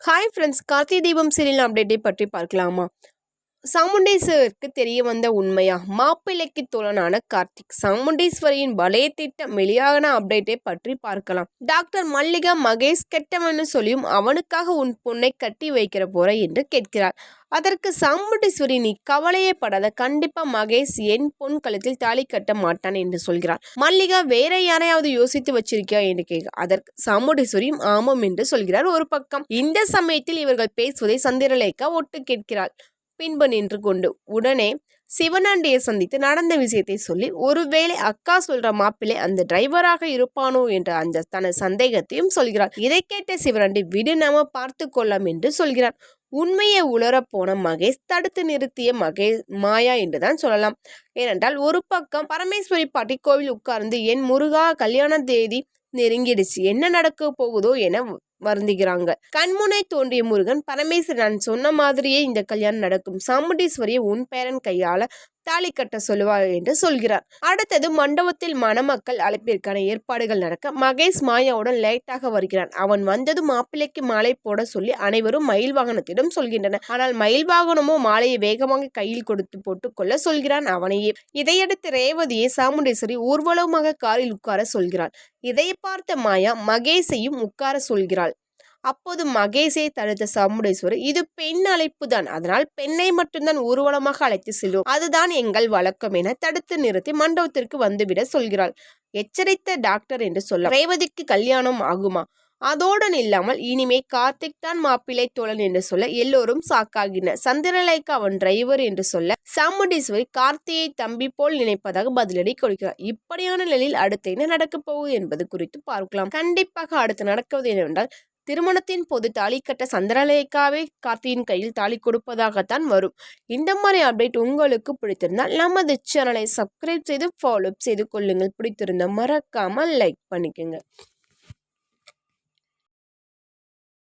Hi friends Karthigai Deepam serial அப்டேட்டை பற்றி பார்க்கலாமா? சாமுண்டேஸ்வருக்கு தெரிய வந்த உண்மையா? மாப்பிள்ளைக்கு தோழனான கார்த்திக் சாமுண்டேஸ்வரியின் வலைய திட்டம் வெளியான அப்டேட்டை பற்றி பார்க்கலாம். டாக்டர் மல்லிகா மகேஷ் கெட்டவன்னு சொல்லியும் அவனுக்காக உன் பொண்ணை கட்டி வைக்கிற போற என்று கேட்கிறார். அதற்கு சாமுண்டீஸ்வரி நீ கவலையே படாத. கண்டிப்பா மகேஷ் என் பொன் கழுத்தில் தாலி கட்ட மாட்டான் என்று சொல்கிறார். மல்லிகா வேற யாரையாவது யோசித்து வச்சிருக்கியா? என்று கேட்க அதற்கு சாமுண்டீஸ்வரியும் ஆமாம் என்று சொல்கிறார் ஒரு பக்கம். இந்த சமயத்தில் இவர்கள் பேசுவதை சந்திரலேகா ஒட்டு கேட்கிறாள். பின்பு நின்று கொண்டு உடனே சிவனாண்டியை சந்தித்து நடந்த விஷயத்தை சொல்லி ஒருவேளை அக்கா சொல்ற மாப்பிள்ளை அந்த டிரைவராக இருப்பானோ? என்ற அந்த தனது சந்தேகத்தையும் சொல்கிறார். இதை கேட்ட சிவனாண்டி விடு நாம பார்த்து கொள்ளலாம் என்று சொல்கிறார். உண்மையை உளரப்போன மகேஷ் தடுத்து நிறுத்திய மகேஷ் மாயா என்றுதான் சொல்லலாம். ஏனென்றால் ஒரு பக்கம் பரமேஸ்வரி பாட்டி கோவில் உட்கார்ந்து என் முருகா கல்யாண தேதி நெருங்கிடுச்சு என்ன நடக்க போகுதோ என வருந்துகிறாங்க கண்முனை தோன்றிய முருகன் பரமேஸ்வரன் நான் சொன்ன மாதிரியே இந்த கல்யாணம் நடக்கும். சாமுண்டீஸ்வரியை உன் பேரன் கையால தாலி கட்ட சொல்லுவார் என்று சொல்கிறார். அடுத்தது மண்டபத்தில் மணமக்கள் அழைப்பிற்கான ஏற்பாடுகள் நடக்க மகேஷ் மாயாவுடன் லேட்டாக வருகிறான். அவன் வந்ததும் மாப்பிள்ளைக்கு மாலை போட சொல்லி அனைவரும் மயில் வாகனத்திடம் சொல்கின்றனர். ஆனால் மயில் வாகனமோ மாலையை வேகமாக கையில் கொடுத்து போட்டுக்கொள்ள சொல்கிறான் அவனையே. இதையடுத்து ரேவதியை சாமுண்டேஸ்வரி ஊர்வலமாக காரில் உட்கார சொல்கிறாள். இதை பார்த்த மாயா மகேஷையும் உட்கார சொல்கிறாள். அப்போது மகேஷை தடுத்த சாமுண்டேஸ்வரி இது பெண் அழைப்பு தான் அதனால் பெண்ணை மட்டும்தான் ஊர்வலமாக அழைத்து செல்வோம். அதுதான் எங்கள் வழக்கம் என தடுத்து நிறுத்தி மண்டபத்திற்கு வந்துவிட சொல்கிறாள். எச்சரித்த டாக்டர் என்று சொல்ல ரேவதிக்கு கல்யாணம் ஆகுமா? அதோடு இல்லாமல் இனிமே கார்த்திக் தான் மாப்பிள்ளை தோழன் என்று சொல்ல எல்லோரும் சாக்காகினர். சந்திரலேகா அவன் டிரைவர் என்று சொல்ல சாமுண்டீஸ்வரி கார்த்தியை தம்பி போல் நினைப்பதாக பதிலடி கொடுக்கிறார். இப்படியான நிலையில் அடுத்து என்ன நடக்கப் போகுது என்பது குறித்து பார்க்கலாம். கண்டிப்பாக அடுத்து நடக்குவது என்னவென்றால் திருமணத்தின் போது தாலி கட்ட சந்திரலேகாவே கார்த்தியின் கையில் தாலி கொடுப்பதாகத்தான் வரும். இந்த மாதிரி அப்டேட் உங்களுக்கு பிடித்திருந்தால் நமது சேனலை சப்ஸ்கிரைப் செய்து ஃபாலோ செய்து கொள்ளுங்கள். பிடித்திருந்தால் மறக்காமல் லைக் பண்ணிக்கோங்க.